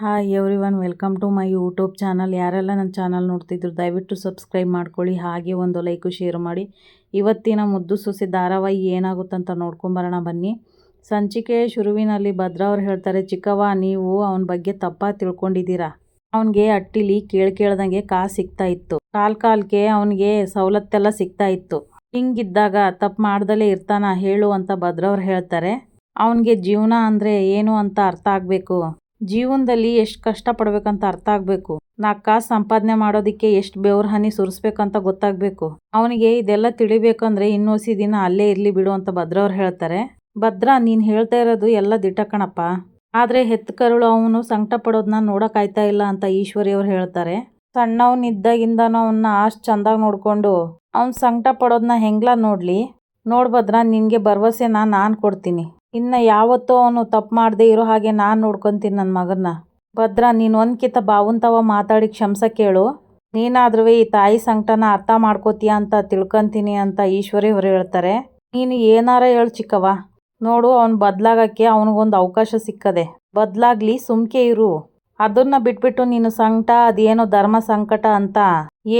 Hi everyone welcome to my YouTube channel ಯಾರೆಲ್ಲ ನನ್ನ channel ನೋಡ್ತಿದ್ರು, ದಯವಿಟ್ಟು ಸಬ್ಸ್ಕ್ರೈಬ್ ಮಾಡ್ಕೊಳ್ಳಿ, ಹಾಗೆ ಒಂದು ಲೈಕು ಶೇರ್ ಮಾಡಿ. ಇವತ್ತಿನ ಮುದ್ದು ಸೊಸೆ ಧಾರಾವಾಹಿ ಏನಾಗುತ್ತಂತ ನೋಡ್ಕೊಂಬರೋಣ ಬನ್ನಿ. ಸಂಚಿಕೆ ಶುರುವಿನಲ್ಲಿ ಭದ್ರ ಅವ್ರು ಹೇಳ್ತಾರೆ, ಚಿಕ್ಕವ್ವ, ನೀವು ಅವನ ಬಗ್ಗೆ ತಪ್ಪ ತಿಳ್ಕೊಂಡಿದ್ದೀರಾ? ಅವನಿಗೆ ಅಟ್ಟಿಲಿ ಕೇಳಿ ಕೇಳ್ದಂಗೆ ಕಾಸು ಸಿಗ್ತಾ ಇತ್ತು. ಕಾಲ್ ಕಾಲ್ಗೆ ಅವನಿಗೆ ಸವಲತ್ತೆಲ್ಲ ಸಿಗ್ತಾ ಇತ್ತು. ಹಿಂಗಿದ್ದಾಗ ತಪ್ಪು ಮಾಡ್ದಲೇ ಇರ್ತಾನ ಹೇಳು ಅಂತ ಭದ್ರವ್ರು ಹೇಳ್ತಾರೆ. ಅವನಿಗೆ ಜೀವನ ಅಂದರೆ ಏನು ಅಂತ ಅರ್ಥ ಆಗಬೇಕು? ಜೀವನದಲ್ಲಿ ಎಷ್ಟು ಕಷ್ಟ ಪಡ್ಬೇಕಂತ ಅರ್ಥ ಆಗಬೇಕು. ನಾಲ್ಕು ಕಾಸು ಸಂಪಾದನೆ ಮಾಡೋದಕ್ಕೆ ಎಷ್ಟು ಬೆವ್ರ ಹನಿ ಸುರಿಸ್ಬೇಕಂತ ಗೊತ್ತಾಗಬೇಕು. ಅವನಿಗೆ ಇದೆಲ್ಲ ತಿಳಿಬೇಕಂದ್ರೆ ಇನ್ನೊಸಿ ದಿನ ಅಲ್ಲೇ ಇರಲಿ ಬಿಡು ಅಂತ ಭದ್ರವ್ರು ಹೇಳ್ತಾರೆ. ಭದ್ರಾ, ನೀನು ಹೇಳ್ತಾ ಇರೋದು ಎಲ್ಲ ದಿಟ್ಟ ಕಣಪ್ಪ. ಆದರೆ ಹೆತ್ತ ಕರುಳು ಅವನು ಸಂಕಟ ಪಡೋದನ್ನ ನೋಡೋಕ್ಕಾಯ್ತಾ ಇಲ್ಲ ಅಂತ ಈಶ್ವರಿ ಅವ್ರು ಹೇಳ್ತಾರೆ. ಸಣ್ಣವನಿದ್ದಾಗಿಂದನೂ ಅವನ್ನ ಅಷ್ಟು ಚಂದಾಗಿ ನೋಡ್ಕೊಂಡು, ಅವ್ನು ಸಂಕಟ ಪಡೋದನ್ನ ಹೆಂಗ್ಲ ನೋಡ್ಲಿ? ನೋಡ್ಬದ್ರ ನಿನಗೆ ಭರವಸೆನ ನಾನು ಕೊಡ್ತೀನಿ. ಇನ್ನು ಯಾವತ್ತೂ ಅವನು ತಪ್ಪು ಮಾಡದೆ ಇರೋ ಹಾಗೆ ನಾನು ನೋಡ್ಕೊತೀನಿ ನನ್ನ ಮಗನ್ನ. ಭದ್ರಾ, ನೀನು ಒಂದ್ಕಿತ ಬಾವುಂತವ ಮಾತಾಡಿ ಕ್ಷಮಸ ಕೇಳು. ನೀನಾದ್ರೂ ಈ ತಾಯಿ ಸಂಕಟನ ಅರ್ಥ ಮಾಡ್ಕೋತೀಯ ಅಂತ ತಿಳ್ಕೊಂತೀನಿ ಅಂತ ಈಶ್ವರಿ ಅವರು ಹೇಳ್ತಾರೆ. ನೀನು ಏನಾರ ಹೇಳು ಚಿಕ್ಕವ ನೋಡು, ಅವ್ನು ಬದಲಾಗಕ್ಕೆ ಅವನಿಗೊಂದು ಅವಕಾಶ ಸಿಕ್ಕದೆ. ಬದಲಾಗ್ಲಿ ಸುಮ್ಕೆ ಇರು. ಅದನ್ನ ಬಿಟ್ಬಿಟ್ಟು ನೀನು ಸಂಕಟ, ಅದೇನೋ ಧರ್ಮ ಸಂಕಟ ಅಂತ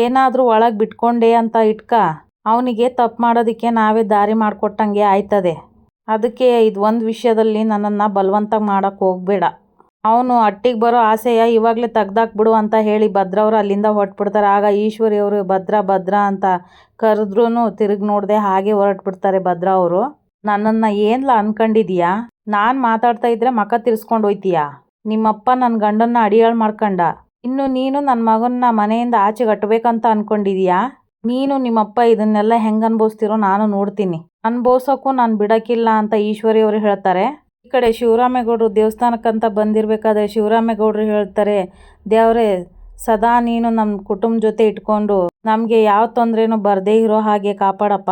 ಏನಾದರೂ ಒಳಗೆ ಬಿಟ್ಕೊಂಡೆ ಅಂತ ಇಟ್ಕ. ಅವನಿಗೆ ತಪ್ಪು ಮಾಡೋದಕ್ಕೆ ನಾವೇ ದಾರಿ ಮಾಡಿಕೊಟ್ಟಂಗೆ ಆಯ್ತದೆ. ಅದಕ್ಕೆ ಇದು ಒಂದು ವಿಷಯದಲ್ಲಿ ನನ್ನನ್ನು ಬಲವಂತ ಮಾಡೋಕ್ಕೆ ಹೋಗಬೇಡ. ಅವನು ಅಟ್ಟಿಗೆ ಬರೋ ಆಸೆಯ ಇವಾಗಲೇ ತೆಗ್ದಾಕ್ಬಿಡು ಅಂತ ಹೇಳಿ ಭದ್ರವ್ರು ಅಲ್ಲಿಂದ ಹೊರಟ್ಬಿಡ್ತಾರೆ. ಆಗ ಈಶ್ವರಿ ಅವರು ಭದ್ರ ಭದ್ರ ಅಂತ ಕರೆದ್ರೂ ತಿರುಗಿ ನೋಡದೆ ಹಾಗೆ ಹೊರಟ್ಬಿಡ್ತಾರೆ ಭದ್ರ ಅವರು ನನ್ನನ್ನು ಏನ್ಲ ಅನ್ಕೊಂಡಿದೀಯಾ? ನಾನು ಮಾತಾಡ್ತಾ ಇದ್ರೆ ಮಕ ತಿರ್ಸ್ಕೊಂಡು ಹೋಯ್ತೀಯಾ? ನಿಮ್ಮಪ್ಪ ನನ್ನ ಗಂಡನ್ನ ಅಡಿಯಾಳು ಮಾಡ್ಕೊಂಡ. ಇನ್ನು ನೀನು ನನ್ನ ಮಗನ್ನ ಮನೆಯಿಂದ ಆಚೆ ಕಟ್ಟಬೇಕಂತ ಅನ್ಕೊಂಡಿದೀಯಾ? ನೀನು ನಿಮ್ಮಪ್ಪ ಇದನ್ನೆಲ್ಲ ಹೆಂಗೆ ಅನ್ಭವಿಸ್ತಿರೋ ನಾನು ನೋಡ್ತೀನಿ. ಅನ್ಭವ್ಸೋಕ್ಕೂ ನಾನು ಬಿಡೋಕ್ಕಿಲ್ಲ ಅಂತ ಈಶ್ವರಿ ಅವರು ಹೇಳ್ತಾರೆ. ಈ ಕಡೆ ಶಿವರಾಮೇಗೌಡರು ದೇವಸ್ಥಾನಕ್ಕಂತ ಬಂದಿರಬೇಕಾದ್ರೆ ಶಿವರಾಮೇಗೌಡರು ಹೇಳ್ತಾರೆ, ದೇವರೇ, ಸದಾ ನೀನು ನಮ್ಮ ಕುಟುಂಬ ಜೊತೆ ಇಟ್ಕೊಂಡು ನಮಗೆ ಯಾವ ತೊಂದರೆನೂ ಬರದೇ ಇರೋ ಹಾಗೆ ಕಾಪಾಡಪ್ಪ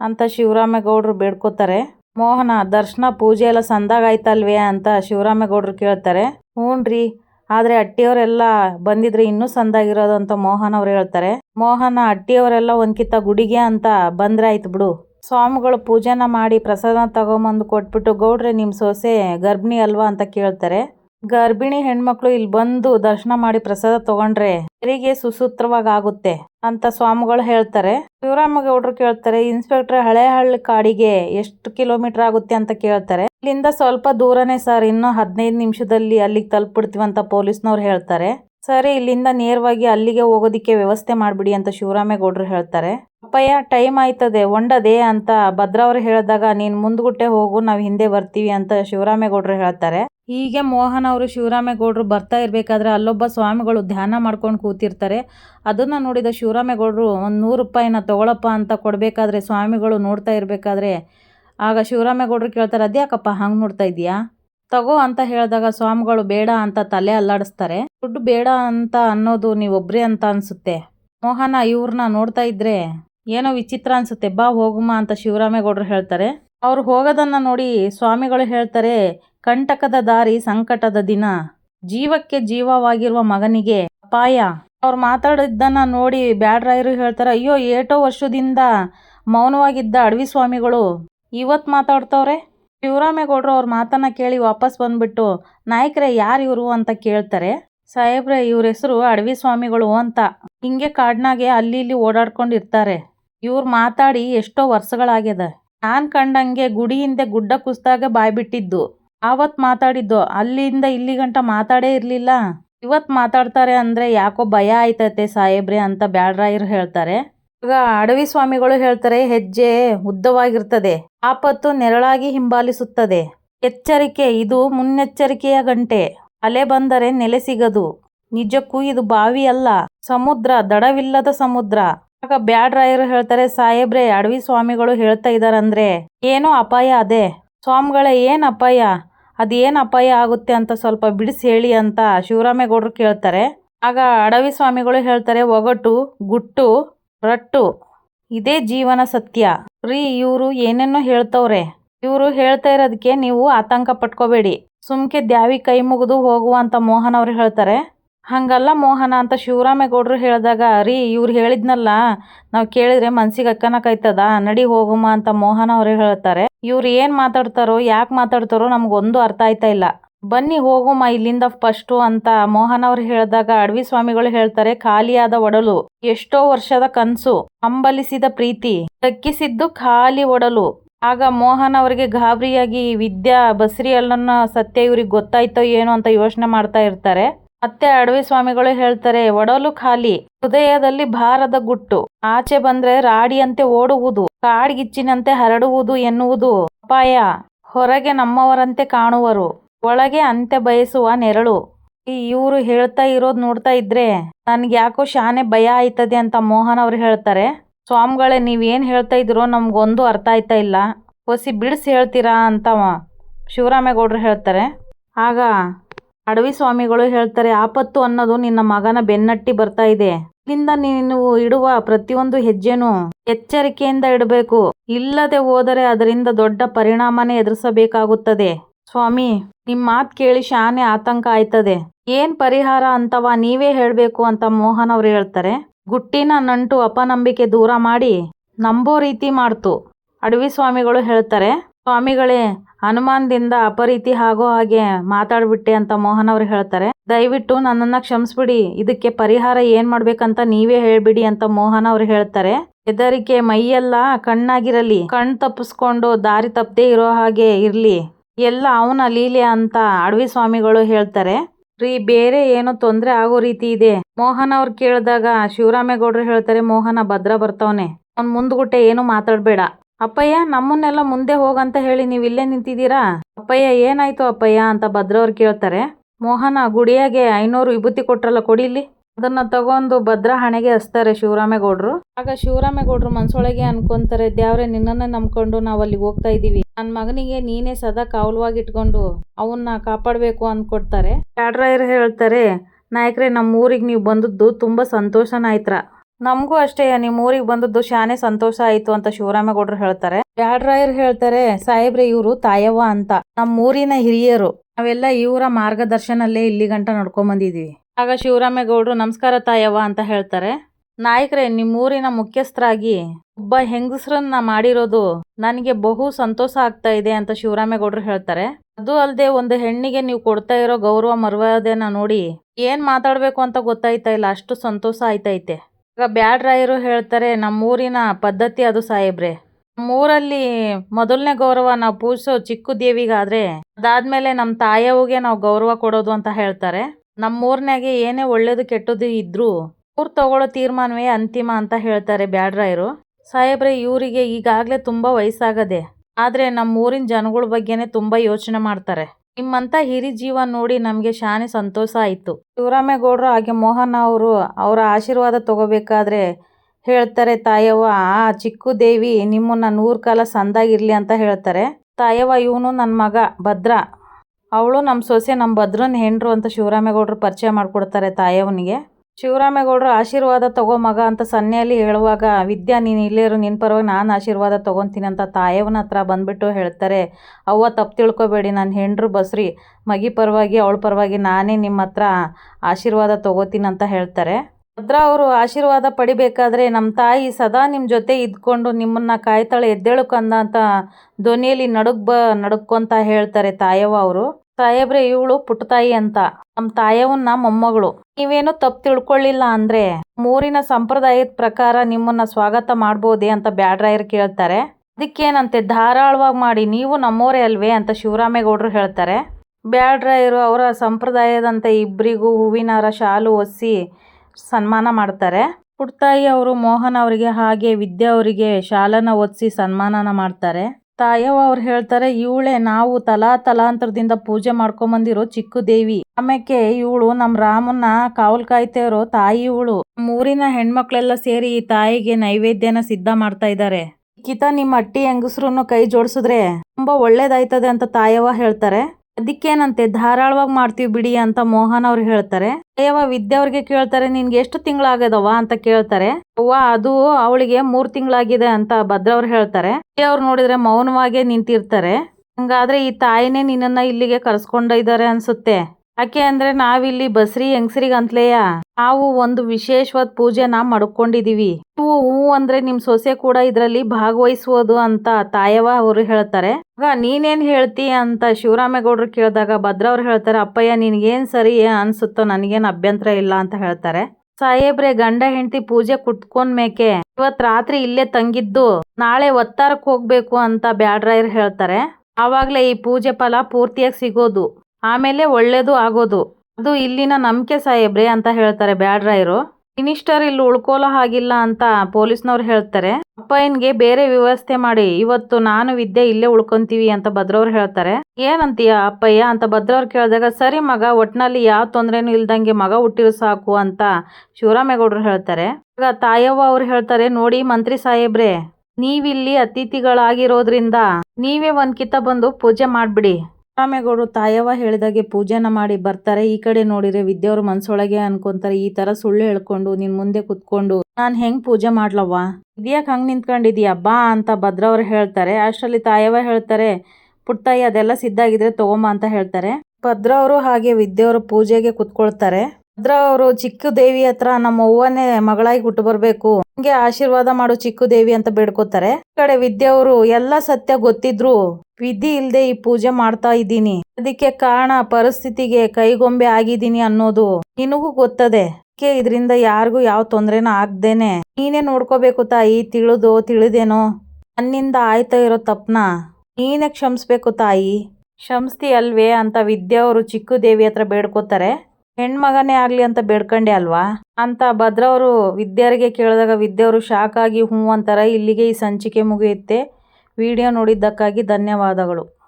ಅಂತ ಶಿವರಾಮೇಗೌಡರು ಬೇಡ್ಕೋತಾರೆ. ಮೋಹನ, ದರ್ಶನ ಪೂಜೆ ಎಲ್ಲ ಸಂದಾಗಾಯ್ತಲ್ವೇ ಅಂತ ಶಿವರಾಮೇಗೌಡರು ಕೇಳ್ತಾರೆ. ಹ್ಞೂ ರೀ ಆದರೆ ಅಟ್ಟಿಯವರೆಲ್ಲ ಬಂದಿದ್ರೆ ಇನ್ನೂ ಸಂದಾಗಿರೋದು ಅಂತ ಮೋಹನ್ ಅವ್ರು ಹೇಳ್ತಾರೆ. ಮೋಹನ, ಅಟ್ಟಿಯವರೆಲ್ಲ ಒಂದ್ಕಿತ್ತ ಗುಡಿಗೆ ಅಂತ ಬಂದ್ರೆ ಆಯ್ತು ಬಿಡು. ಸ್ವಾಮಿಗಳು ಪೂಜೆನ ಮಾಡಿ ಪ್ರಸಾದ ತಗೊಂಬಂದು ಕೊಟ್ಬಿಟ್ಟು, ಗೌಡ್ರೆ ನಿಮ್ಮ ಸೊಸೆ ಗರ್ಭಿಣಿ ಅಲ್ವಾ? ಅಂತ ಕೇಳ್ತಾರೆ. ಗರ್ಭಿಣಿ ಹೆಣ್ಮಕ್ಳು ಇಲ್ಲಿ ಬಂದು ದರ್ಶನ ಮಾಡಿ ಪ್ರಸಾದ ತಗೊಂಡ್ರೆ ಹೆರಿಗೆ ಸುಸೂತ್ರವಾಗಿ ಆಗುತ್ತೆ ಅಂತ ಸ್ವಾಮಿಗಳು ಹೇಳ್ತಾರೆ. ಶಿವರಾಮಗೌಡರು ಕೇಳ್ತಾರೆ, ಇನ್ಸ್ಪೆಕ್ಟರ್, ಹಳೆ ಹಳ್ಳಿ ಕಾಡಿಗೆ ಎಷ್ಟು ಕಿಲೋಮೀಟರ್ ಆಗುತ್ತೆ? ಅಂತ ಕೇಳ್ತಾರೆ. ಇಲ್ಲಿಂದ ಸ್ವಲ್ಪ ದೂರನೇ ಸರ್, ಇನ್ನೂ ಹದಿನೈದು ನಿಮಿಷದಲ್ಲಿ ಅಲ್ಲಿಗೆ ತಲುಪಿಡ್ತೀವಿ ಅಂತ ಪೊಲೀಸ್ನವ್ರು ಹೇಳ್ತಾರೆ. ಸರಿ, ಇಲ್ಲಿಂದ ನೇರವಾಗಿ ಅಲ್ಲಿಗೆ ಹೋಗೋದಿಕ್ಕೆ ವ್ಯವಸ್ಥೆ ಮಾಡಿಬಿಡಿ ಅಂತ ಶಿವರಾಮೇಗೌಡರು ಹೇಳ್ತಾರೆ. ಅಪ್ಪಯ್ಯ, ಟೈಮ್ ಆಯ್ತದೆ ಒಂಡದೆ ಅಂತ ಭದ್ರಾವ್ರು ಹೇಳಿದಾಗ ನೀನು ಮುಂದ್ಗುಟ್ಟೆ ಹೋಗು, ನಾವು ಹಿಂದೆ ಬರ್ತೀವಿ ಅಂತ ಶಿವರಾಮೇಗೌಡರು ಹೇಳ್ತಾರೆ. ಹೀಗೆ ಮೋಹನ್ ಅವರು ಶಿವರಾಮೇಗೌಡರು ಬರ್ತಾ ಇರಬೇಕಾದ್ರೆ ಅಲ್ಲೊಬ್ಬ ಸ್ವಾಮಿಗಳು ಧ್ಯಾನ ಮಾಡ್ಕೊಂಡು ಕೂತಿರ್ತಾರೆ. ಅದನ್ನು ನೋಡಿದ ಶಿವರಾಮೇಗೌಡರು, ಒಂದು ನೂರು ರೂಪಾಯಿನ ತಗೊಳಪ್ಪ ಅಂತ ಕೊಡಬೇಕಾದ್ರೆ ಸ್ವಾಮಿಗಳು ನೋಡ್ತಾ ಇರಬೇಕಾದ್ರೆ. ಆಗ ಶಿವರಾಮೇಗೌಡರು ಕೇಳ್ತಾರೆ, ಅದ್ಯಾಕಪ್ಪ ಹಂಗೆ ನೋಡ್ತಾ ಇದೀಯಾ ತಗೋ ಅಂತ ಹೇಳಿದಾಗ ಸ್ವಾಮಿಗಳು ಬೇಡ ಅಂತ ತಲೆ ಅಲ್ಲಾಡಿಸ್ತಾರೆ. ದುಡ್ಡು ಬೇಡ ಅಂತ ಅನ್ನೋದು ನೀವೊಬ್ರೇ ಅಂತ ಅನ್ಸುತ್ತೆ. ಮೋಹನ ಇವ್ರನ್ನ ನೋಡ್ತಾ ಇದ್ರೆ ಏನೋ ವಿಚಿತ್ರ ಅನ್ಸುತ್ತೆ. ಬಾ ಹೋಗುಮ ಅಂತ ಶಿವರಾಮೇಗೌಡರು ಹೇಳ್ತಾರೆ. ಅವ್ರು ಹೋಗೋದನ್ನ ನೋಡಿ ಸ್ವಾಮಿಗಳು ಹೇಳ್ತಾರೆ, ಕಂಟಕದ ದಾರಿ ಸಂಕಟದ ದಿನ. ಜೀವಕ್ಕೆ ಜೀವವಾಗಿರುವ ಮಗನಿಗೆ ಅಪಾಯ. ಅವ್ರು ಮಾತಾಡಿದ್ದನ್ನ ನೋಡಿ ಬ್ಯಾಡ್ರಾಯರು ಹೇಳ್ತಾರೆ, ಅಯ್ಯೋ, ಏಟೋ ವರ್ಷದಿಂದ ಮೌನವಾಗಿದ್ದ ಅಡವಿ ಸ್ವಾಮಿಗಳು ಇವತ್ತು ಮಾತಾಡ್ತವ್ರೆ? ಶಿವರಾಮೇಗೌಡರು ಅವ್ರ ಮಾತನ್ನ ಕೇಳಿ ವಾಪಸ್ ಬಂದ್ಬಿಟ್ಟು, ನಾಯಕರೇ, ಯಾರು ಇವರು ಅಂತ ಕೇಳ್ತಾರೆ? ಸಾಹೇಬ್ರೆ, ಇವ್ರ ಹೆಸರು ಅಡವಿ ಸ್ವಾಮಿಗಳು ಅಂತ. ಹಿಂಗೆ ಕಾಡ್ನಾಗೆ ಅಲ್ಲಿ ಇಲ್ಲಿ ಓಡಾಡ್ಕೊಂಡಿರ್ತಾರೆ. ಇವ್ರು ಮಾತಾಡಿ ಎಷ್ಟೋ ವರ್ಷಗಳಾಗ್ಯದ. ನಾನು ಕಂಡಂಗೆ ಗುಡಿ ಹಿಂದೆ ಗುಡ್ಡ ಕುಸ್ದಾಗ ಬಾಯ್ಬಿಟ್ಟಿದ್ದು ಆವತ್ತು ಮಾತಾಡಿದ್ದು, ಅಲ್ಲಿಂದ ಇಲ್ಲಿ ಗಂಟ ಮಾತಾಡೇ ಇರಲಿಲ್ಲ. ಇವತ್ತು ಮಾತಾಡ್ತಾರೆ ಅಂದರೆ ಯಾಕೋ ಭಯ ಆಯ್ತೈತೆ ಸಾಹೇಬ್ರೆ ಅಂತ ಬ್ಯಾಡ್ರಾಯರು ಹೇಳ್ತಾರೆ. ಆಗ ಅಡವಿ ಸ್ವಾಮಿಗಳು ಹೇಳ್ತಾರೆ, ಹೆಜ್ಜೆ ಉದ್ದವಾಗಿರ್ತದೆ, ಆಪತ್ತು ನೆರಳಾಗಿ ಹಿಂಬಾಲಿಸುತ್ತದೆ. ಎಚ್ಚರಿಕೆ, ಇದು ಮುನ್ನೆಚ್ಚರಿಕೆಯ ಗಂಟೆ. ಅಲೆ ಬಂದರೆ ನೆಲೆ ಸಿಗದು. ನಿಜಕ್ಕೂ ಇದು ಬಾವಿ ಅಲ್ಲ ಸಮುದ್ರ, ದಡವಿಲ್ಲದ ಸಮುದ್ರ. ಆಗ ಬ್ಯಾಡ್ ರಾಯರು ಹೇಳ್ತಾರೆ, ಸಾಹೇಬ್ರೆ, ಅಡವಿ ಸ್ವಾಮಿಗಳು ಹೇಳ್ತಾ ಇದಾರಂದ್ರೆ ಏನೋ ಅಪಾಯ ಅದೇ. ಸ್ವಾಮಿಗಳೇ, ಏನು ಅಪಾಯ? ಅದೇನು ಅಪಾಯ ಆಗುತ್ತೆ ಅಂತ ಸ್ವಲ್ಪ ಬಿಡಿಸಿ ಹೇಳಿ ಅಂತ ಶಿವರಾಮೇಗೌಡರು ಕೇಳ್ತಾರೆ. ಆಗ ಅಡವಿ ಸ್ವಾಮಿಗಳು ಹೇಳ್ತಾರೆ, ಒಗಟು, ಗುಟ್ಟು ರಟ್ಟು. ಇದೇ ಜೀವನ ಸತ್ಯ. ರೀ, ಇವರು ಏನೇನೋ ಹೇಳ್ತವ್ರೆ. ಇವರು ಹೇಳ್ತಾ ಇರೋದಕ್ಕೆ ನೀವು ಆತಂಕ ಪಟ್ಕೋಬೇಡಿ. ಸುಮ್ಕೆ ದ್ಯಾವಿ ಕೈ ಮುಗಿದು ಹೋಗುವ ಅಂತ ಮೋಹನ್ ಅವ್ರು ಹೇಳ್ತಾರೆ. ಹಂಗಲ್ಲ ಮೋಹನ ಅಂತ ಶಿವರಾಮೇಗೌಡರು ಹೇಳಿದಾಗ, ರೀ, ಇವ್ರು ಹೇಳಿದ್ನಲ್ಲ, ನಾವು ಕೇಳಿದ್ರೆ ಮನ್ಸಿಗೆ ಅಕ್ಕನಕಾಯ್ತದ ನಡಿ ಹೋಗುಮ ಅಂತ ಮೋಹನ ಅವರು ಹೇಳ್ತಾರೆ. ಇವ್ರು ಏನು ಮಾತಾಡ್ತಾರೋ, ಯಾಕೆ ಮಾತಾಡ್ತಾರೋ ನಮ್ಗೊಂದು ಅರ್ಥ ಆಯ್ತಾ ಇಲ್ಲ. ಬನ್ನಿ ಹೋಗುಮ ಇಲ್ಲಿಂದ ಫಸ್ಟು ಅಂತ ಮೋಹನ್ ಅವ್ರು ಹೇಳಿದಾಗ ಅಡವಿ ಸ್ವಾಮಿಗಳು ಹೇಳ್ತಾರೆ, ಖಾಲಿಯಾದ ಒಡಲು, ಎಷ್ಟೋ ವರ್ಷದ ಕನ್ಸು, ಹಂಬಲಿಸಿದ ಪ್ರೀತಿ ದಕ್ಕಿಸಿದ್ದು ಖಾಲಿ ಒಡಲು. ಆಗ ಮೋಹನ್ ಅವರಿಗೆ ಗಾಬರಿಯಾಗಿ ವಿದ್ಯಾ ಬಸ್ರಿ ಅಲ್ಲನ್ನ ಸತ್ಯ ಇವ್ರಿಗೆ ಗೊತ್ತಾಯ್ತೋ ಏನೋ ಅಂತ ಯೋಚನೆ ಮಾಡ್ತಾ ಇರ್ತಾರೆ. ಮತ್ತೆ ಅಡವಿ ಸ್ವಾಮಿಗಳು ಹೇಳ್ತಾರೆ, ಒಡಲು ಖಾಲಿ, ಹೃದಯದಲ್ಲಿ ಭಾರದ ಗುಟ್ಟು, ಆಚೆ ಬಂದ್ರೆ ರಾಡಿಯಂತೆ ಓಡುವುದು, ಕಾಡ್ಗಿಚ್ಚಿನಂತೆ ಹರಡುವುದು ಎನ್ನುವುದು ಅಪಾಯ. ಹೊರಗೆ ನಮ್ಮವರಂತೆ ಕಾಣುವರು. ಒಳಗೆ ಅಂತೆ ಬಯಸುವ ನೆರಳು. ಇವರು ಹೇಳ್ತಾ ಇರೋದು ನೋಡ್ತಾ ಇದ್ರೆ ನನ್ಗೆ ಯಾಕೋ ಶಾನೆ ಭಯ ಆಯ್ತದೆ ಅಂತ ಮೋಹನ್ ಅವ್ರು ಹೇಳ್ತಾರೆ. ಸ್ವಾಮಿಗಳೇ ನೀವೇನ್ ಹೇಳ್ತಾ ಇದ್ರೋ ನಮ್ಗೊಂದು ಅರ್ಥ ಆಯ್ತಾ ಇಲ್ಲ. ಹೊಸಿ ಬಿಡಿಸಿ ಹೇಳ್ತೀರಾ ಅಂತ ಶಿವರಾಮೇಗೌಡರು ಹೇಳ್ತಾರೆ. ಆಗ ಅಡವಿ ಸ್ವಾಮಿಗಳು ಹೇಳ್ತಾರೆ, ಆಪತ್ತು ಅನ್ನೋದು ನಿನ್ನ ಮಗನ ಬೆನ್ನಟ್ಟಿ ಬರ್ತಾ ಇದೆ. ಇಲ್ಲಿಂದ ನೀನು ಇಡುವ ಪ್ರತಿಯೊಂದು ಹೆಜ್ಜೆನೂ ಎಚ್ಚರಿಕೆಯಿಂದ ಇಡಬೇಕು. ಇಲ್ಲದೆ ಹೋದರೆ ಅದರಿಂದ ದೊಡ್ಡ ಪರಿಣಾಮನೇ ಎದುರಿಸಬೇಕಾಗುತ್ತದೆ. ಸ್ವಾಮಿ, ನಿಮ್ ಮಾತ್ ಕೇಳಿ ಶಾನೆ ಆತಂಕ ಆಯ್ತದೆ. ಏನ್ ಪರಿಹಾರ ಅಂತವ ನೀವೇ ಹೇಳ್ಬೇಕು ಅಂತ ಮೋಹನ್ ಅವ್ರು ಹೇಳ್ತಾರೆ. ಗುಟ್ಟಿನ ನಂಟು ಅಪನಂಬಿಕೆ ದೂರ ಮಾಡಿ ನಂಬೋ ರೀತಿ ಮಾಡ್ತು. ಅಡವಿ ಸ್ವಾಮಿಗಳು ಹೇಳ್ತಾರೆ, ಸ್ವಾಮಿಗಳೇ, ಹನುಮಾನ್ದಿಂದ ಅಪರೀತಿ ಆಗೋ ಹಾಗೆ ಮಾತಾಡ್ಬಿಟ್ಟೆ ಅಂತ ಮೋಹನ್ ಅವ್ರು ಹೇಳ್ತಾರೆ. ದಯವಿಟ್ಟು ನನ್ನನ್ನ ಕ್ಷಮಿಸ್ಬಿಡಿ, ಇದಕ್ಕೆ ಪರಿಹಾರ ಏನ್ ಮಾಡ್ಬೇಕಂತ ನೀವೇ ಹೇಳ್ಬಿಡಿ ಅಂತ ಮೋಹನ್ ಅವ್ರು ಹೇಳ್ತಾರೆ. ಹೆದರಿಕೆ ಮೈಯೆಲ್ಲ ಕಣ್ಣಾಗಿರಲಿ, ಕಣ್ ತಪ್ಪಿಸ್ಕೊಂಡು ದಾರಿ ತಪ್ಪದೇ ಇರೋ ಹಾಗೆ ಇರ್ಲಿ. ಎಲ್ಲ ಅವನ ಲೀಲೆ ಅಂತ ಅಡವಿ ಸ್ವಾಮಿಗಳು ಹೇಳ್ತಾರೆ. ರೀ, ಬೇರೆ ಏನೋ ತೊಂದ್ರೆ ಆಗೋ ರೀತಿ ಇದೆ. ಮೋಹನ್ ಅವ್ರು ಕೇಳಿದಾಗ ಶಿವರಾಮೇಗೌಡ್ರು ಹೇಳ್ತಾರೆ, ಮೋಹನ ಭದ್ರ ಬರ್ತಾವನೆ. ಅವ್ನ್ ಮುಂದ್ಗುಟ್ಟೆ ಏನು ಮಾತಾಡ್ಬೇಡ. ಅಪ್ಪಯ್ಯ, ನಮ್ಮನ್ನೆಲ್ಲ ಮುಂದೆ ಹೋಗಂತ ಹೇಳಿ ನೀವು ಇಲ್ಲೇ ನಿಂತಿದ್ದೀರಾ? ಅಪ್ಪಯ್ಯ, ಏನಾಯ್ತು ಅಪ್ಪಯ್ಯ ಅಂತ ಭದ್ರ ಅವ್ರು ಕೇಳ್ತಾರೆ. ಮೋಹನ, ಗುಡಿಯಾಗೆ ಐನೂರು ವಿಭೂತಿ ಕೊಟ್ರಲ್ಲ ಕೊಡಿಲಿ ಅದನ್ನ ತಗೊಂಡು ಭದ್ರ ಹಣೆಗೆ ಹಚ್ತಾರೆ ಶಿವರಾಮೇಗೌಡ್ರು. ಆಗ ಶಿವರಾಮೇಗೌಡ್ರು ಮನ್ಸೊಳಗೆ ಅನ್ಕೊಂತಾರೆ, ದೇವ್ರೆ, ನಿನ್ನನ್ನ ನಂಬ್ಕೊಂಡು ನಾವ್ ಅಲ್ಲಿ ಹೋಗ್ತಾ ಇದೀವಿ. ನನ್ ಮಗನಿಗೆ ನೀನೇ ಸದಾ ಕಾವಲವಾಗಿ ಇಟ್ಕೊಂಡು ಅವನ್ನ ಕಾಪಾಡ್ಬೇಕು ಅನ್ಕೊಡ್ತಾರೆ. ಕ್ಯಾಡ್ರಾಯರ್ ಹೇಳ್ತಾರೆ, ನಾಯಕ್ರೆ ನಮ್ಮ ಊರಿಗೆ ನೀವು ಬಂದದ್ದು ತುಂಬಾ ಸಂತೋಷನಾಯ್ತ್ರ ನಮಗೂ ಅಷ್ಟೇ ನಿಮ್ಮ ಊರಿಗೆ ಬಂದದ್ದು ಶಾನೆ ಸಂತೋಷ ಆಯ್ತು ಅಂತ ಶಿವರಾಮೇಗೌಡರು ಹೇಳ್ತಾರೆ. ಬ್ಯಾಡ್ರಾಯರ್ ಹೇಳ್ತಾರೆ, ಸಾಹೇಬ್ರೆ, ಇವರು ತಾಯವ್ವ ಅಂತ. ನಮ್ಮ ಊರಿನ ಹಿರಿಯರು. ನಾವೆಲ್ಲ ಇವರ ಮಾರ್ಗದರ್ಶನಲ್ಲೇ ಇಲ್ಲಿ ಗಂಟ ನಡ್ಕೊಂಡ್ ಬಂದಿದೀವಿ. ಆಗ ಶಿವರಾಮೇಗೌಡರು, ನಮಸ್ಕಾರ ತಾಯವ್ವ ಅಂತ ಹೇಳ್ತಾರೆ. ನಾಯಕರೇ, ನಿಮ್ಮೂರಿನ ಮುಖ್ಯಸ್ಥರಾಗಿ ಒಬ್ಬ ಹೆಂಗಸರನ್ನ ಮಾಡಿರೋದು ನನಗೆ ಬಹು ಸಂತೋಷ ಆಗ್ತಾ ಇದೆ ಅಂತ ಶಿವರಾಮೇಗೌಡರು ಹೇಳ್ತಾರೆ. ಅದು ಅಲ್ಲದೆ ಒಂದು ಹೆಣ್ಣಿಗೆ ನೀವು ಕೊಡ್ತಾ ಇರೋ ಗೌರವ ಮರ್ಯಾದೆನ ನೋಡಿ ಏನ್ ಮಾತಾಡ್ಬೇಕು ಅಂತ ಗೊತ್ತಾಯ್ತಾ ಇಲ್ಲ, ಅಷ್ಟು ಸಂತೋಷ ಆಯ್ತೈತೆ. ಈಗ ಬ್ಯಾಡ್ರಾಯರು ಹೇಳ್ತಾರೆ, ನಮ್ಮೂರಿನ ಪದ್ಧತಿ ಅದು ಸಾಹೇಬ್ರೆ. ನಮ್ಮೂರಲ್ಲಿ ಮೊದಲನೇ ಗೌರವ ನಾವು ಪೂಜಿಸೋ ಚಿಕ್ಕು ದೇವಿಗಾದ್ರೆ ಅದಾದ್ಮೇಲೆ ನಮ್ಮ ತಾಯವ್ಗೆ ನಾವು ಗೌರವ ಕೊಡೋದು ಅಂತ ಹೇಳ್ತಾರೆ. ನಮ್ಮೂರ್ನಾಗೆ ಏನೇ ಒಳ್ಳೇದು ಕೆಟ್ಟದ್ದು ಇದ್ರೂ ಊರ್ ತಗೊಳ್ಳೋ ತೀರ್ಮಾನವೇ ಅಂತಿಮ ಅಂತ ಹೇಳ್ತಾರೆ ಬ್ಯಾಡ್ರಾಯರು ಸಾಹೇಬ್ರೆ, ಇವರಿಗೆ ಈಗಾಗಲೇ ತುಂಬ ವಯಸ್ಸಾಗದೆ, ಆದರೆ ನಮ್ಮ ಊರಿನ ಜನಗಳ ಬಗ್ಗೆನೇ ತುಂಬ ಯೋಚನೆ ಮಾಡ್ತಾರೆ. ನಿಮ್ಮಂಥ ಹಿರಿ ಜೀವ ನೋಡಿ ನಮಗೆ ಶಾನೆ ಸಂತೋಷ ಆಯಿತು. ಶಿವರಾಮೇಗೌಡರು ಹಾಗೆ ಮೋಹನ್ ಅವರು ಅವರ ಆಶೀರ್ವಾದ ತಗೋಬೇಕಾದ್ರೆ ಹೇಳ್ತಾರೆ, ತಾಯವ್ವ, ಆ ಚಿಕ್ಕು ದೇವಿ ನಿಮ್ಮನ್ನ ನೂರು ಕಾಲ ಸಂದಾಗಿರಲಿ ಅಂತ ಹೇಳ್ತಾರೆ. ತಾಯವ್ವ, ಇವನು ನನ್ನ ಮಗ ಭದ್ರ. ಅವಳು ನಮ್ಮ ಸೊಸೆ, ನಮ್ಮ ಭದ್ರನ ಹೆಂಡ್ರು ಅಂತ ಶಿವರಾಮೇಗೌಡರು ಪರಿಚಯ ಮಾಡಿಕೊಡ್ತಾರೆ ತಾಯವ್ವನಿಗೆ ಶಿವರಾಮೇಗೌಡರು ಆಶೀರ್ವಾದ ತಗೋ ಮಗ ಅಂತ ಸನ್ನೆಯಲ್ಲಿ ಹೇಳುವಾಗ, ವಿದ್ಯಾ, ನೀನು ಇಲ್ಲೇ ಇರು ನಿನ್ನ ಪರವಾಗಿ ನಾನು ಆಶೀರ್ವಾದ ತಗೊತೀನಿ ಅಂತ ತಾಯವನ ಹತ್ರ ಬಂದುಬಿಟ್ಟು ಹೇಳ್ತಾರೆ. ಅವ್ವ, ತಪ್ಪು ತಿಳ್ಕೊಬೇಡಿ ನನ್ನ ಹೆಂಡ್ರು ಬಸ್ರಿ, ಮಗಿ ಪರವಾಗಿ, ಅವಳ ಪರವಾಗಿ ನಾನೇ ನಿಮ್ಮ ಹತ್ರ ಆಶೀರ್ವಾದ ತಗೋತೀನಿ ಅಂತ ಹೇಳ್ತಾರೆ. ಭದ್ರ ಅವರು ಆಶೀರ್ವಾದ ಪಡಿಬೇಕಾದ್ರೆ ನಮ್ಮ ತಾಯಿ ಸದಾ ನಿಮ್ಮ ಜೊತೆ ಇದ್ಕೊಂಡು ನಿಮ್ಮನ್ನು ಕಾಯ್ತಾಳೆ, ಎದ್ದೇಳು ಕಂದ ಅಂತ ಧ್ವನಿಯಲ್ಲಿ ನಡುಗ್ ಬ ನಡುಕ್ಕೊಂತ ಹೇಳ್ತಾರೆ ತಾಯವ್ವ ಅವರು. ಸಾಹೇಬ್ರೆ ಇವಳು ಪುಟ್ಟತಾಯಿ ಅಂತ. ನಮ್ಮ ತಾಯವನ್ನ ಮೊಮ್ಮಗಳು. ನೀವೇನು ತಪ್ಪು ತಿಳ್ಕೊಳ್ಳಿಲ್ಲ ಅಂದ್ರೆ ಮೂರಿನ ಸಂಪ್ರದಾಯದ ಪ್ರಕಾರ ನಿಮ್ಮನ್ನ ಸ್ವಾಗತ ಮಾಡ್ಬೋದೇ ಅಂತ ಬ್ಯಾಡ್ರಾಯರ್ ಕೇಳ್ತಾರೆ. ಅದಕ್ಕೇನಂತೆ, ಧಾರಾಳವಾಗಿ ಮಾಡಿ ನೀವು ನಮ್ಮೋರೇ ಅಲ್ವೇ ಅಂತ ಶಿವರಾಮೇಗೌಡರು ಹೇಳ್ತಾರೆ. ಬ್ಯಾಡ್ರಾಯರು ಅವರ ಸಂಪ್ರದಾಯದಂತೆ ಇಬ್ಬರಿಗೂ ಹೂವಿನಾರ ಶಾಲು ಒಸಿ ಸನ್ಮಾನ ಮಾಡ್ತಾರೆ. ಪುಟ್ಟತಾಯಿ ಅವರು ಮೋಹನ್ ಅವರಿಗೆ ಹಾಗೆ ವಿದ್ಯಾ ಅವರಿಗೆ ಶಾಲನ ಒದಿಸಿ ಸನ್ಮಾನನ ಮಾಡ್ತಾರೆ. ತಾಯವ್ವ ಅವ್ರು ಹೇಳ್ತಾರೆ, ಇವಳೆ ನಾವು ತಲಾ ತಲಾಂತರದಿಂದ ಪೂಜೆ ಮಾಡ್ಕೊಂಬಂದಿರೋ ಚಿಕ್ಕ ದೇವಿ. ಆಮೇಲೆ ಇವಳು ನಮ್ಮ ರಾಮನ್ನ ಕಾವಲ್ ಕಾಯ್ತಾ ತಾಯಿ ಇವಳು. ಮೂರಿನ ಹೆಣ್ಮಕ್ಳೆಲ್ಲ ಸೇರಿ ಈ ತಾಯಿಗೆ ನೈವೇದ್ಯನ ಸಿದ್ಧ ಮಾಡ್ತಾ ಇದ್ದಾರೆ. ಕಿತ ನಿಮ್ಮ ಅಟ್ಟಿ ಹೆಂಗಸ್ರು ಕೈ ಜೋಡಿಸಿದ್ರೆ ತುಂಬಾ ಒಳ್ಳೇದಾಯ್ತದೆ ಅಂತ ತಾಯವ್ವ ಹೇಳ್ತಾರೆ. ಅದಕ್ಕೇನಂತೆ ಧಾರಾಳವಾಗಿ ಮಾಡ್ತೀವಿ ಬಿಡಿ ಅಂತ ಮೋಹನ್ ಅವ್ರು ಹೇಳ್ತಾರೆ. ಅಯ್ಯವ ವಿದ್ಯಾ ಅವ್ರಿಗೆ ಕೇಳ್ತಾರೆ, ನಿನ್ಗೆ ಎಷ್ಟು ತಿಂಗಳಾಗದವ ಅಂತ ಕೇಳ್ತಾರೆ. ಅವ್ವ, ಅದು ಅವಳಿಗೆ ಮೂರ್ ತಿಂಗಳಾಗಿದೆ ಅಂತ ಭದ್ರ ಅವ್ರು ಹೇಳ್ತಾರೆ. ಅವ್ರು ನೋಡಿದ್ರೆ ಮೌನವಾಗೇ ನಿಂತಿರ್ತಾರೆ. ಹಂಗಾದ್ರೆ ಈ ತಾಯಿನೇ ನಿನ್ನನ್ನ ಇಲ್ಲಿಗೆ ಕರ್ಸ್ಕೊಂಡಿದ್ದಾರೆ ಅನ್ಸುತ್ತೆ. ಯಾಕೆ ಅಂದ್ರೆ ನಾವಿಲ್ಲಿ ಬಸ್ರಿ ಹೆಂಗಸ್ರಿಗೆ ಅಂತಲೇಯ ನಾವು ಒಂದು ವಿಶೇಷವಾದ ಪೂಜೆನ ಮಾಡ್ಕೊಂಡಿದೀವಿ. ಹೂವು ಹೂ ಅಂದ್ರೆ ನಿಮ್ ಸೊಸೆ ಕೂಡ ಇದ್ರಲ್ಲಿ ಭಾಗವಹಿಸುವುದು ಅಂತ ತಾಯವ ಅವರು ಹೇಳ್ತಾರೆ. ಆಗ ನೀನೇನ್ ಹೇಳ್ತಿ ಅಂತ ಶಿವರಾಮೇಗೌಡರು ಕೇಳಿದಾಗ ಭದ್ರ ಅವ್ರು ಹೇಳ್ತಾರೆ, ಅಪ್ಪಯ್ಯ, ನಿನ್ಗೇನ್ ಸರಿ ಅನ್ಸುತ್ತೋ? ನನಗೇನ್ ಅಭ್ಯಂತರ ಇಲ್ಲ ಅಂತ ಹೇಳ್ತಾರೆ. ಸಾಹೇಬ್ರೆ, ಗಂಡ ಹೆಂಡತಿ ಪೂಜೆ ಕುಟ್ಕೊಂಡ್ ಮೇಕೆ ಇವತ್ ರಾತ್ರಿ ಇಲ್ಲೇ ತಂಗಿದ್ದು. ನಾಳೆ ಒತ್ತಾರಕ್ ಹೋಗ್ಬೇಕು ಅಂತ ಬ್ಯಾಡ್ರಾಯರ್ ಹೇಳ್ತಾರೆ. ಆವಾಗ್ಲೇ ಈ ಪೂಜೆ ಫಲ ಪೂರ್ತಿಯಾಗಿ ಸಿಗೋದು. ಆಮೇಲೆ ಒಳ್ಳೇದು ಆಗೋದು. ಅದು ಇಲ್ಲಿನ ನಂಬಿಕೆ ಸಾಹೇಬ್ರೆ ಅಂತ ಹೇಳ್ತಾರೆ ಬ್ಯಾಡ್ರ ಬ್ಯಾಡ್ರಾಯರು ಮಿನಿಸ್ಟರ್ ಇಲ್ಲಿ ಉಳ್ಕೊಳ್ಳೋ ಹಾಗಿಲ್ಲ ಅಂತ ಪೊಲೀಸ್ನವ್ರು ಹೇಳ್ತಾರೆ. ಅಪ್ಪಯ್ಯನ್ಗೆ ಬೇರೆ ವ್ಯವಸ್ಥೆ ಮಾಡಿ, ಇವತ್ತು ನಾನು ವಿದ್ಯೆ ಇಲ್ಲೇ ಉಳ್ಕೊಂತೀವಿ ಅಂತ ಭದ್ರವ್ರು ಹೇಳ್ತಾರೆ. ಏನಂತೀಯ ಅಪ್ಪಯ್ಯ ಅಂತ ಭದ್ರವ್ರು ಕೇಳಿದಾಗ, ಸರಿ ಮಗ, ಒಟ್ನಲ್ಲಿ ಯಾವ ತೊಂದ್ರೆನು ಇಲ್ದಂಗೆ ಮಗ ಹುಟ್ಟಿರು ಸಾಕು ಅಂತ ಶಿವರಾಮೇಗೌಡರು ಹೇಳ್ತಾರೆ. ಈಗ ತಾಯವ್ವ ಅವ್ರು ಹೇಳ್ತಾರೆ, ನೋಡಿ ಮಂತ್ರಿ ಸಾಹೇಬ್ರೆ, ನೀವಿಲ್ಲಿ ಅತಿಥಿಗಳಾಗಿರೋದ್ರಿಂದ ನೀವೇ ಒಂದ್ ಕಿತ ಬಂದು ಪೂಜೆ ಮಾಡ್ಬಿಡಿ. ಶಿವರಾಮೇಗೌಡರು ತಾಯವ್ವ ಹೇಳಿದಾಗೆ ಪೂಜೆನ ಮಾಡಿ ಬರ್ತಾರೆ. ಈ ಕಡೆ ನೋಡಿದ್ರೆ ವಿದ್ಯಾವ್ರು ಮನ್ಸೊಳಗೆ ಅನ್ಕೊಂತಾರೆ. ಈ ತರ ಸುಳ್ಳು ಹೇಳ್ಕೊಂಡು ನಿನ್ ಮುಂದೆ ಕುತ್ಕೊಂಡು ನಾನ್ ಹೆಂಗ್ ಪೂಜೆ ಮಾಡ್ಲವ್ವ? ಇದ್ಯಾಕ್ ಹಂಗ್ ನಿಂತ್ಕೊಂಡಿದೀಯ? ಬಾ ಅಂತ ಭದ್ರವ್ರು ಹೇಳ್ತಾರೆ. ಅಷ್ಟರಲ್ಲಿ ತಾಯವ್ವ ಹೇಳ್ತಾರೆ ಪುಟ್ಟಾಯಿ ಅದೆಲ್ಲ ಸಿದ್ಧಾಗಿದ್ರೆ ತಗೊಂಬ ಅಂತ ಹೇಳ್ತಾರೆ. ಭದ್ರ ಅವರು ಹಾಗೆ ವಿದ್ಯೆಯವರು ಪೂಜೆಗೆ ಕುತ್ಕೊಳ್ತಾರೆ. ಭದ್ರ ಅವರು ಚಿಕ್ಕ ದೇವಿ ಹತ್ರ ನಮ್ಮ ಅವ್ವನೇ ಮಗಳಾಗಿ ಹುಟ್ಟು ಬರ್ಬೇಕು. ಹಂಗೆ ಆಶೀರ್ವಾದ ಮಾಡು ಚಿಕ್ಕು ದೇವಿ ಅಂತ ಬೇಡ್ಕೋತಾರೆ. ಕಡೆ ವಿದ್ಯೆ ಅವರು ಎಲ್ಲ ಸತ್ಯ ಗೊತ್ತಿದ್ರು. ವಿಧಿ ಇಲ್ದೆ ಈ ಪೂಜೆ ಮಾಡ್ತಾ ಇದ್ದೀನಿ. ಅದಕ್ಕೆ ಕಾರಣ ಪರಿಸ್ಥಿತಿಗೆ ಕೈಗೊಂಬೆ ಆಗಿದ್ದೀನಿ ಅನ್ನೋದು ನಿನಗೂ ಗೊತ್ತದೆ. ಇದರಿಂದ ಯಾರಿಗೂ ಯಾವ ತೊಂದ್ರೆನ ಆಗ್ದೇನೆ. ನೀನೇ ನೋಡ್ಕೋಬೇಕು ತಾಯಿ, ತಿಳಿದು ತಿಳಿದೇನೋ? ನನ್ನಿಂದ ಆಯ್ತಾ ಇರೋ ತಪ್ಪನ ನೀನೇ ಕ್ಷಮಿಸ್ಬೇಕು ತಾಯಿ. ಕ್ಷಮಿಸ್ತಿ ಅಲ್ವೇ ಅಂತ ವಿದ್ಯೆಯವರು ಚಿಕ್ಕು ದೇವಿ ಹತ್ರ ಬೇಡ್ಕೋತಾರೆ. ಹೆಣ್ಮಗನೇ ಆಗ್ಲಿ ಅಂತ ಬೇಡ್ಕಂಡೆ ಅಲ್ವಾ? ಅಂತ ಭದ್ರವರು ವಿದ್ಯಾರಿಗೆ ಕೇಳಿದಾಗ ವಿದ್ಯಾವರು ಶಾಕ್ ಆಗಿ ಹ್ಞೂ ಅಂತಾರೆ. ಇಲ್ಲಿಗೆ ಈ ಸಂಚಿಕೆ ಮುಗಿಯುತ್ತೆ. ವಿಡಿಯೋ ನೋಡಿದ್ದಕ್ಕಾಗಿ ಧನ್ಯವಾದಗಳು.